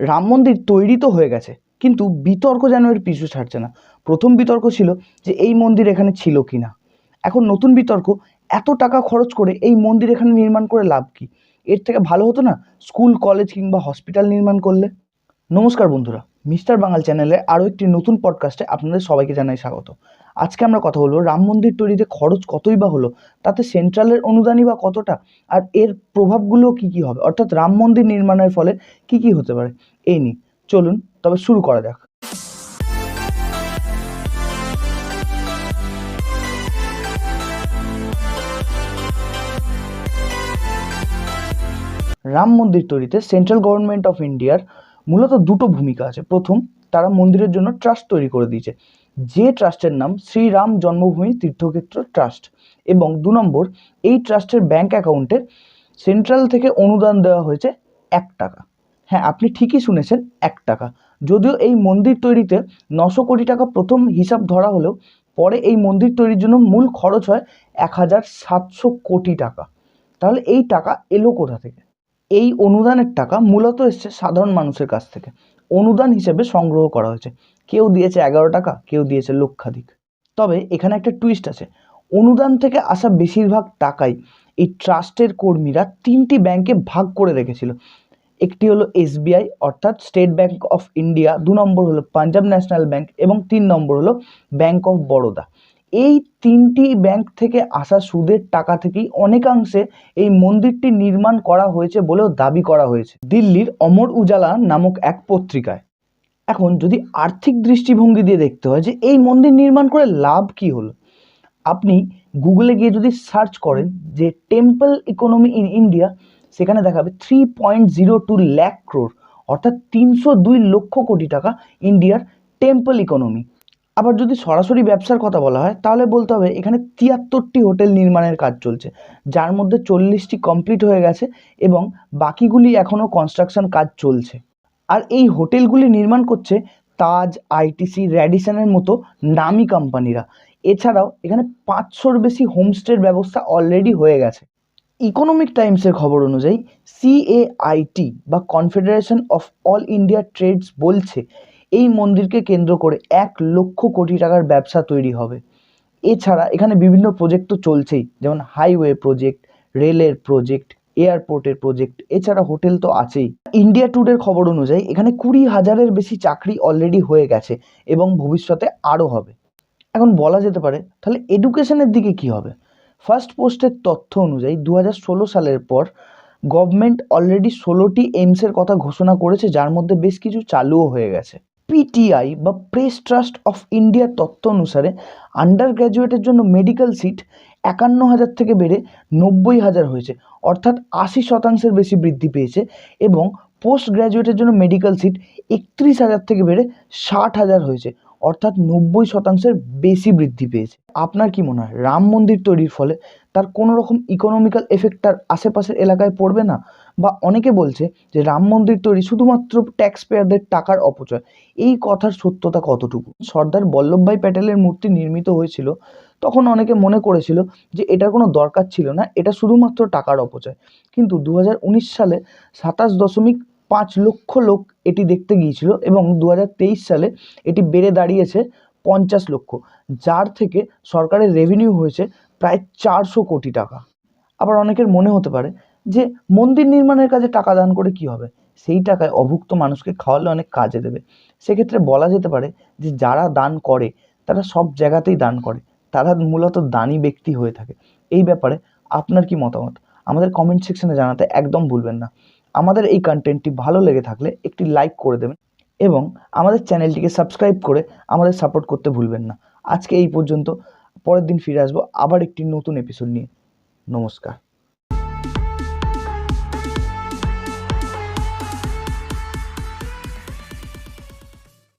রাম মন্দির তৈরি তো হয়ে গেছে, কিন্তু বিতর্ক যেন এর পিছু ছাড়ছে না। প্রথম বিতর্ক ছিল যে এই মন্দির এখানে ছিল কি না এখন নতুন বিতর্ক, এত টাকা খরচ করে এই মন্দির এখানে নির্মাণ করে লাভ কি? এর থেকে ভালো হতো না স্কুল, কলেজ কিংবা হসপিটাল নির্মাণ করলে? নমস্কার বন্ধুরা, মিস্টার বাঙাল চ্যানেলে আরও একটি নতুন পডকাস্টে আপনাদের সবাইকে জানাই স্বাগত। আজকে আমরা কথা বলব রাম মন্দির তৈরিতে খরচ কতই বা হলো, তাতে সেন্ট্রালের অনুদানই বা কতটা, আর এর প্রভাবগুলো কি কি হবে? অর্থাৎ রাম মন্দির নির্মাণের ফলে কি কি হতে পারে? এই নিয়ে। চলুন, তবে শুরু করা যাক। রাম মন্দির তৈরিতে সেন্ট্রাল গভর্নমেন্ট অফ ইন্ডিয়ার মূলত দুটো ভূমিকা আছে। প্রথম, তারা মন্দিরের জন্য ট্রাস্ট তৈরি করে দিয়েছে। যে ট্রাস্টের নাম শ্রীরাম জন্মভূমি তীর্থক্ষেত্র ট্রাস্ট এবং দু নম্বর, এই ট্রাস্টের ব্যাংক অ্যাকাউন্টে সেন্ট্রাল থেকে অনুদান দেওয়া হয়েছে এক টাকা। হ্যাঁ আপনি ঠিকই শুনেছেন, এক টাকা। যদিও এই মন্দির তৈরিতে নশো কোটি টাকা প্রথম হিসাব ধরা হলেও পরে এই মন্দির তৈরির জন্য মূল খরচ হয় এক হাজার সাতশো কোটি টাকা। তাহলে এই টাকা এলো কোথা থেকে? এই অনুদানের টাকা মূলত এসছে সাধারণ মানুষের কাছ থেকে। অনুদান হিসেবে সংগ্রহ করা হয়েছে। কেউ দিয়েছে এগারো টাকা, কেউ দিয়েছে লক্ষাধিক। তবে এখানে একটা টুইস্ট আছে। অনুদান থেকে আসা বেশিরভাগ টাকাই এই ট্রাস্টের কর্মীরা তিনটি ব্যাংকে ভাগ করে রেখেছিল। একটি হলো এসবিআই অর্থাৎ স্টেট ব্যাংক অফ ইন্ডিয়া দু নম্বর হলো পাঞ্জাব ন্যাশনাল ব্যাংক এবং তিন নম্বর হলো ব্যাংক অফ বরোদা এই তিনটি ব্যাংক থেকে আসা সুদের টাকা থেকেই অনেকাংশে এই মন্দিরটি নির্মাণ করা হয়েছে বলেও দাবি করা হয়েছে। দিল্লির অমর উজালা নামক এক পত্রিকায়। এখন যদি আর্থিক দৃষ্টিভঙ্গি দিয়ে দেখতে হয় যে এই মন্দির নির্মাণ করে লাভ কি হলো, আপনি গুগলে গিয়ে যদি সার্চ করেন যে টেম্পল ইকোনমি ইন ইন্ডিয়া, সেখানে দেখাবে three point zero two lakh crore অর্থাৎ তিনশো দুই লক্ষ কোটি টাকা ইন্ডিয়ার টেম্পল ইকোনমি। আবার যদি সরাসরি ব্যবসার কথা বলা হয়, তাহলে বলতে হবে এখানে তিয়াত্তরটি হোটেল নির্মাণের কাজ চলছে, যার মধ্যে চল্লিশটি কমপ্লিট হয়ে গেছে এবং বাকিগুলি এখনও কনস্ট্রাকশন কাজ চলছে। আর এই হোটেলগুলি নির্মাণ করছে তাজ আইটিসি র্যাডিসনের মতো নামি কোম্পানিরা। এছাড়াও এখানে পাঁচশোর বেশি হোমস্টের ব্যবস্থা অলরেডি হয়ে গেছে। ইকোনমিক টাইমসের খবর অনুযায়ী সিএআইটি বা confederation of all India trades বলছে এই মন্দিরকে কেন্দ্র করে এক লক্ষ কোটি টাকার ব্যবসা তৈরি হবে। এছাড়া এখানে বিভিন্ন প্রজেক্ট তো চলছেই, যেমন হাইওয়ে প্রজেক্ট রেলের প্রজেক্ট এয়ারপোর্টের প্রজেক্ট এছাড়া হোটেল তো আছেই। ইন্ডিয়া টুডের খবর অনুযায়ী এখানে কুড়ি হাজারের বেশি চাকরি অলরেডি হয়ে গেছে এবং ভবিষ্যতে আরও হবে। এখন বলা যেতে পারে, তাহলে এডুকেশনের দিকে কি হবে? ফার্স্ট পোস্টের তথ্য অনুযায়ী দু সালের পর গভর্নমেন্ট অলরেডি ষোলোটি এইমসের কথা ঘোষণা করেছে, যার মধ্যে বেশ কিছু চালুও হয়ে গেছে। পিটিআই বা প্রেস ট্রাস্ট অফ ইন্ডিয়ার তথ্য অনুসারে আন্ডার গ্র্যাজুয়েটের জন্য মেডিকেল সিট একান্ন হাজার থেকে বেড়ে নব্বই হাজার হয়েছে। অর্থাৎ আশি শতাংশের বেশি বৃদ্ধি পেয়েছে এবং পোস্ট গ্র্যাজুয়েটের জন্য মেডিকেল সিট একত্রিশ হাজার থেকে বেড়ে ষাট হাজার হয়েছে। অর্থাৎ নব্বই শতাংশের বেশি বৃদ্ধি পেয়েছে। আপনার কি মনে হয়, রাম মন্দির তৈরির ফলে তার কোনো রকম ইকোনমিক্যাল এফেক্ট তার আশেপাশের এলাকায় পড়বে না? বা অনেকে বলছে যে রাম মন্দির তৈরি শুধুমাত্র ট্যাক্স পেয়ারদের টাকার অপচয়। এই কথার সত্যতা কতটুকু? সর্দার বল্লভভাই প্যাটেলের মূর্তি নির্মিত হয়েছিল, তখন অনেকে মনে করেছিল যে এটার কোনো দরকার ছিল না, এটা শুধুমাত্র টাকার অপচয়। কিন্তু দু হাজার উনিশ সালে সাতাশ দশমিক পাঁচ লক্ষ লোক এটি দেখতে গিয়েছিল এবং দু হাজার তেইশ সালে এটি বেড়ে দাঁড়িয়েছে পঞ্চাশ লক্ষ, যার থেকে সরকারের রেভিনিউ হয়েছে প্রায় চারশো কোটি টাকা। আবার অনেকের মনে হতে পারে যে মন্দির নির্মাণের কাজে টাকা দান করে কি হবে? সেই টাকায় অভুক্ত মানুষকে খাওয়ালে অনেক কাজে দেবে। সেক্ষেত্রে বলা যেতে পারে যে যারা দান করে, তারা সব জায়গাতেই দান করে। তারা মূলত দানি ব্যক্তি হয়ে থাকে। এই ব্যাপারে আপনার কি মতামত? আমাদের কমেন্ট সেকশনে জানাতে একদম ভুলবেন না। আমাদের এই কন্টেন্টটি ভালো লেগে থাকলে একটি লাইক করে দেবেন এবং আমাদের চ্যানেলটিকে সাবস্ক্রাইব করে আমাদের সাপোর্ট করতে ভুলবেন না। আজকে এই পর্যন্ত। পরের দিন ফিরে আসব আবার একটি নতুন এপিসোড নিয়ে। নমস্কার।